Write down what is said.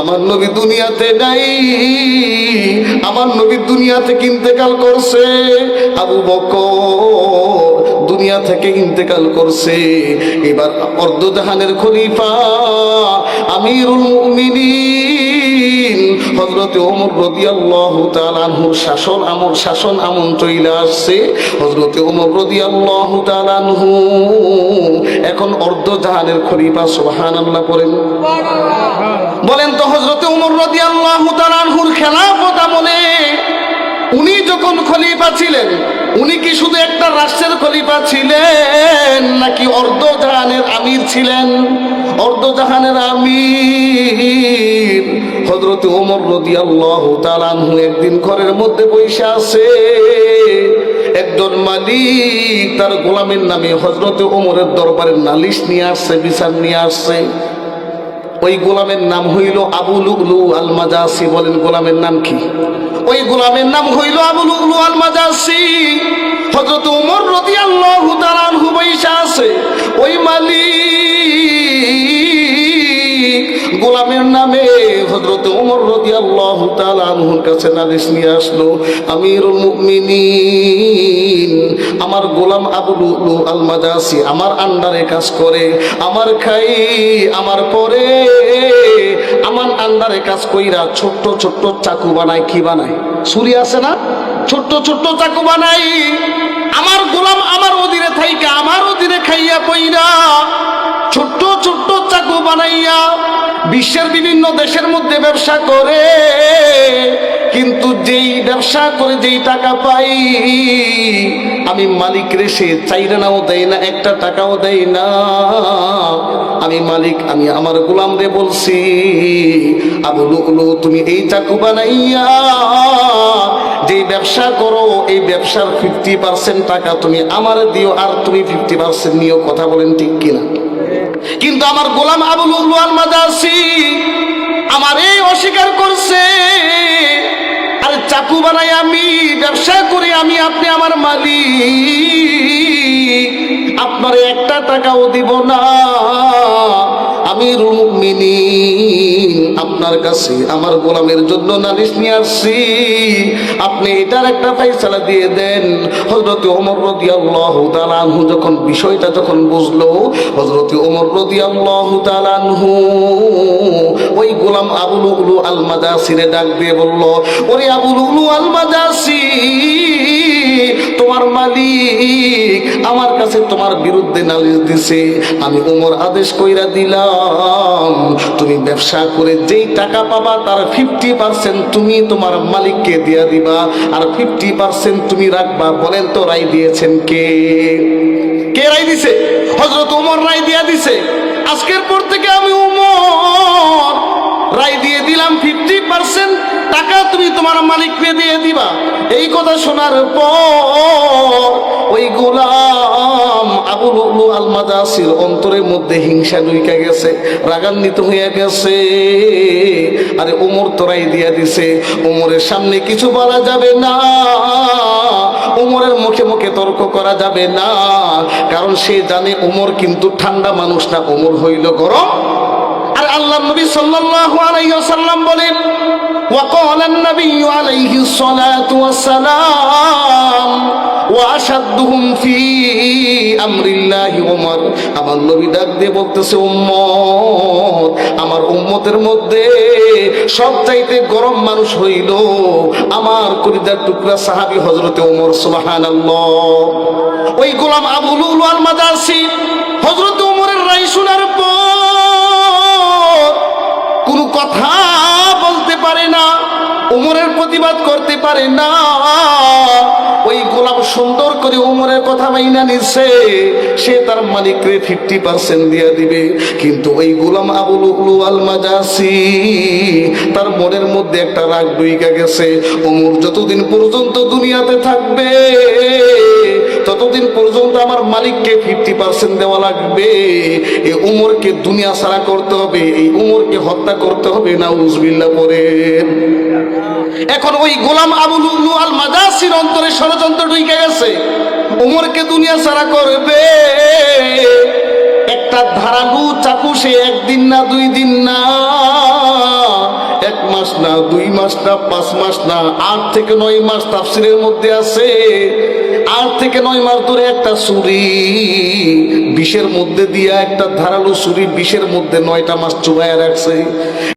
আমার নবী দুনিয়াতে নাই, আমার নবী দুনিয়াতে ইন্তেকাল করছে। আবু বকর দুনিয়া থেকে ইন্তেকাল করছে। এবার অর্ধজাহানের খলিফা আমিরুল মুমিনিন হজরতে ওমর রদিয়াল্লাহু তাআলা আনহুর শাসন আমল শাসন আমল চইলা আসছে। হজরতে ওমর রদিয়াল্লাহু তাআলা আনহু এখন অর্ধজাহানের খলিফা, সুবহানাল্লাহ পড়েন বলেন। যখন খলিফা ছিলেন। উনি কি শুধু একটা রাষ্ট্রের খলিফা ছিলেন, নাকি অর্ধজাহানের আমির ছিলেন? অর্ধজাহানের আমির হজরতে ওমর রদি তালানহু একদিন ঘরের মধ্যে বসে আছে। একজন মালিক তার গোলামের নামে হজরতে ওমরের দরবারে নালিশ নিয়ে আসছে, বিচার নিয়ে আসছে। ওই গোলামের নাম হইল আবু লুগলু আল মাজাসি বলেন, গোলামের নাম কি? ওই গোলামের নাম হইল আবু লুগলু আল মাজাসি হযরত ওমর রাদিয়াল্লাহু তাআলা আনহু বৈশা আছে। ওই মালিক গোলামের নামে হযরত ওমর রাদিয়াল্লাহু তাআলা আনহুর কাছে নালিশ নিয়ে আসলো, আমিরুল মুমিনিন, আমার গোলাম আবু লুলু আল মাজাসি আমার আন্ডারে কাজ করে, আমার খাই, আমার পরে আন্ডারে কাজ কইরা ছোট্ট ছোট্ট চাকু বানায়, কি বানায়? ছুরি আছে না? ছোট্ট ছোট্ট চাকু বানাই আমার গোলাম আমার ওদিরে থাইকা, আমার ওদিরে খাইয়া কইরা ছোট্ট ছোট্ট চাকু বানাইয়া বিশ্বের বিভিন্ন দেশের মধ্যে ব্যবসা করে। কিন্তু যেই ব্যবসা করে যেই টাকা পাই, আমি মালিক রে সে চাইরানাও দেয় না, একটা টাকাও দেয় না। আমি মালিক, আমি আমার গোলাম রে বলছি, আবু লুকলু তুমি এই চাকু বানাইয়া যে ব্যবসা করো, এই ব্যবসার ফিফটি পার্সেন্ট টাকা তুমি আমার দিও, আর তুমি ফিফটি পার্সেন্ট নিও, কথা বলেন ঠিক কিনা? কিন্তু আমার গোলাম আবুল উলু আল আমার এই অস্বীকার করছে। চাকু বানাই আমি, ব্যবসা করি আমি, আপনি আমার মালিক। আপনার একটা টাকাও দিব না, আমি রুমিনী আপনার কাছে আমার গোলামের জন্য নালিশ নিয়ে আসছি। আপনি এটার একটা ফাইসালা দিয়ে দেন। হজরত ওমর রদি আল্লাহ তালানহু যখন বিষয়টা যখন বুঝলো হজরত ওমর রদি আল্লাহ তালানহু ওই গোলাম আবুল উলু আল মাদাসিরে ডাক দিয়ে বলল, ওরে আবুল উলু আল মাদাসি তোমার মালিক আমার কাছে তোমার বিরুদ্ধে নালিশ দিছে। আমি ওমর আদেশ কইরা দিলাম, তুমি ব্যবসা করে যেই টাকা পাবা তার ফিফটি পার্সেন্ট তুমি তোমার মালিককে দিয়া দিবা। আর ফিফটি পার্সেন্ট তুমি রাখবা, বলেন তো রায় দিয়েছেন কে? কে রায় দিছে? হজরত উমর রায় দিয়া দিছে। আজকের পর থেকে আমি উমর তোমার মালিককে দিয়ে দিবা। এই কথা শোনার পর ওই গোলাম আবু লুলু আল মাদাসির অন্তরের মধ্যে হিংসা ঢুইকা গেছে, রাগান্বিত হইয়া গেছে। আরে ওমর তোরাই দিয়া দিছে ওমরের সামনে কিছু বলা যাবে না ওমরের মুখে মুখে তর্ক করা যাবে না, কারণ সে জানে ওমর কিন্তু ঠান্ডা মানুষ না ওমর হইল গরম। আর আল্লাহ নবী সাল্লাল্লাহু আলাইহি ওয়াসাল্লাম বলেন وقال النبي عليه الصلاة والسلام وأشدهم في أمر الله عمر আমার নবী ডাক দিয়ে বলতেছে উম্মত আমার উম্মতের মধ্যে সবচাইতে গরম মানুষ হইল আমার কলিজার টুকরা সাহাবী হযরতে ওমর সুবহানাল্লাহ ওই গোলাম আবুল উলু আল মাদাসি হযরতে উমরের প্রতিবাদ করতে পারে না। ওই গোলাম সুন্দর করে উমরের কথা মাইনা নিচ্ছে সে তার মালিকরে ফিফটি পার্সেন্ট দিয়ে দিবে। কিন্তু ওই গোলাম আবুল উলু আল মাজাসি, তার মনের মধ্যে একটা রাগ ডুইকা গেছে। উমর যতদিন পর্যন্ত দুনিয়াতে থাকবে, ততদিন পর্যন্ত আমার মালিককে এখন ওই গোলাম আল অন্তরে ষড়যন্ত্র ঢুকে গেছে। উমরকে দুনিয়া করবে। একটা ধারালু চাকু সে একদিন না দুই দিন না না পাঁচ মাস না, আট থেকে নয় মাস তাফসিরের মধ্যে আছে। আট থেকে নয় মাস ধরে একটা ছুরি, বিষের মধ্যে দিয়া একটা ধারালো ছুরি, বিষের মধ্যে নয়টা মাস চুবাইয়া রাখছে।